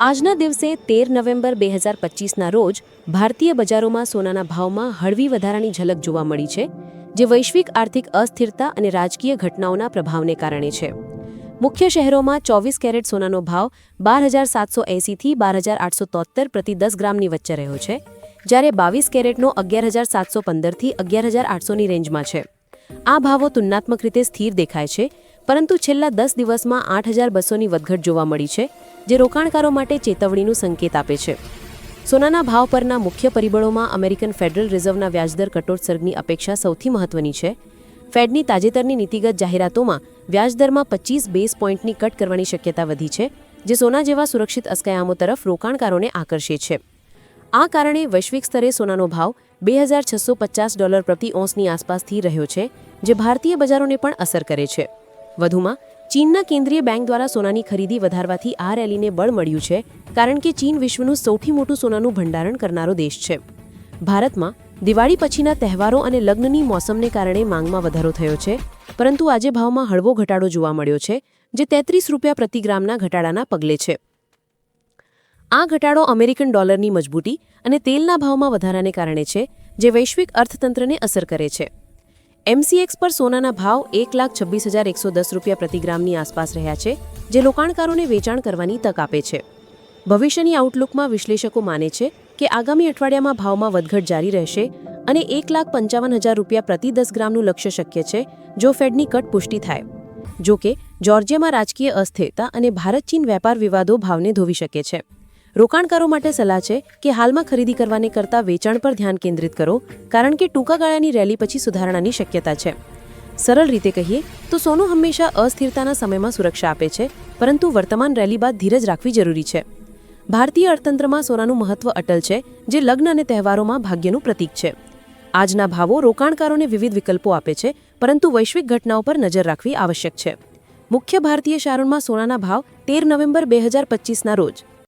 આજના દિવસે તેર નવેમ્બર બે હજાર પચીસના રોજ ભારતીય બજારોમાં સોનાના ભાવમાં હળવી વધારાની ઝલક જોવા મળી છે, જે વૈશ્વિક આર્થિક અસ્થિરતા અને રાજકીય ઘટનાઓના પ્રભાવને કારણે છે. મુખ્ય શહેરોમાં ચોવીસ કેરેટ સોનાનો ભાવ બાર હજાર સાતસો એંસીથી બાર હજાર આઠસો તોતેર પ્રતિ દસ ગ્રામની વચ્ચે રહ્યો છે, જ્યારે બાવીસ કેરેટનો અગિયાર હજાર સાતસો પંદરથી અગિયાર હજાર આઠસોની રેન્જમાં છે. આ ભાવો તુલનાત્મક રીતે સ્થિર દેખાય છે પરંતુ છેલ્લા દસ દિવસમાં આઠ હજાર બસોની વધઘટ જોવા મળી છે, જે રોકાણકારો માટે ચેતવણીનું સંકેત આપે છે. સોનાના ભાવ પરના મુખ્ય પરિબળોમાં અમેરિકન ફેડરલ રિઝર્વના વ્યાજદર કટોત્સર્ગની અપેક્ષા સૌથી મહત્વની છે. ફેડની તાજેતરની નીતિગત જાહેરાતોમાં વ્યાજદરમાં પચીસ બેઝ પોઈન્ટની કટ કરવાની શક્યતા વધી છે, જે સોના જેવા સુરક્ષિત અસ્કયામો તરફ રોકાણકારોને આકર્ષે છે. આ કારણે વૈશ્વિક સ્તરે સોનાનો ભાવ બે હજાર છસો પચાસ ડોલર પ્રતિ ઓંસની આસપાસથી રહ્યો છે, જે ભારતીય બજારોને પણ અસર કરે છે. વધુમાં, ચીનના કેન્દ્રીય બેંક દ્વારા સોનાની ખરીદી વધારવાથી આ રેલીને બળ મળ્યું છે, કારણ કે ચીન વિશ્વનું સૌથી મોટું સોનાનું ભંડારણ કરનારો દેશ છે. ભારતમાં દિવાળી પછીના તહેવારો અને લગ્નની મોસમને કારણે માંગમાં વધારો થયો છે, પરંતુ આજે ભાવમાં હળવો ઘટાડો જોવા મળ્યો છે, જે તેત્રીસ રૂપિયા પ્રતિ ગ્રામના ઘટાડાના પગલે છે. આ ઘટાડો અમેરિકન ડોલરની મજબૂતી અને તેલના ભાવમાં વધારાને કારણે છે, જે વૈશ્વિક અર્થતંત્રને અસર કરે છે. એમસીએક્સ પર સોનાના ભાવ એક લાખ છવ્વીસ હજાર એકસો દસ રૂપિયા પ્રતિ ગ્રામની આસપાસ રહ્યા છે, જે રોકાણકારોને વેચાણ કરવાની તક આપે છે. ભવિષ્યની આઉટલુકમાં વિશ્લેષકો માને છે કે આગામી અઠવાડિયામાં ભાવમાં વધઘટ જારી રહેશે અને એક લાખ પંચાવન હજાર રૂપિયા પ્રતિ દસ ગ્રામનું લક્ષ્ય શક્ય છે, જો ફેડની કટ પુષ્ટિ થાય. જો કે, જોર્જિયામાં રાજકીય અસ્થિરતા અને ભારત ચીન વેપાર વિવાદો ભાવને ધોવી શકે છે. રોકાણકારો માટે સલાહ છે કે હાલમાં ખરીદી કરવાને કરતાં વેચાણ પર ધ્યાન કેન્દ્રિત કરો, કારણ કે ટૂંકા ગાળાની રેલી પછી સુધારણાની શક્યતા છે. સરળ રીતે કહીએ, તો સોનું હંમેશા અસ્થિરતાના સમયમાં સુરક્ષા આપે છે, પરંતુ વર્તમાન રેલી બાદ ધીરજ રાખવી જરૂરી છે. ભારતીય અર્થતંત્રમાં સોનાનું મહત્વ અટલ છે, જે લગ્ન અને તહેવારોમાં ભાગ્યનું પ્રતીક છે. આજના ભાવો રોકાણકારોને વિવિધ વિકલ્પો આપે છે, પરંતુ વૈશ્વિક ઘટનાઓ પર નજર રાખવી આવશ્યક છે. મુખ્ય ભારતીય શારણમાં સોનાના ભાવ તેર નવેમ્બર બે હજાર પચીસના રોજ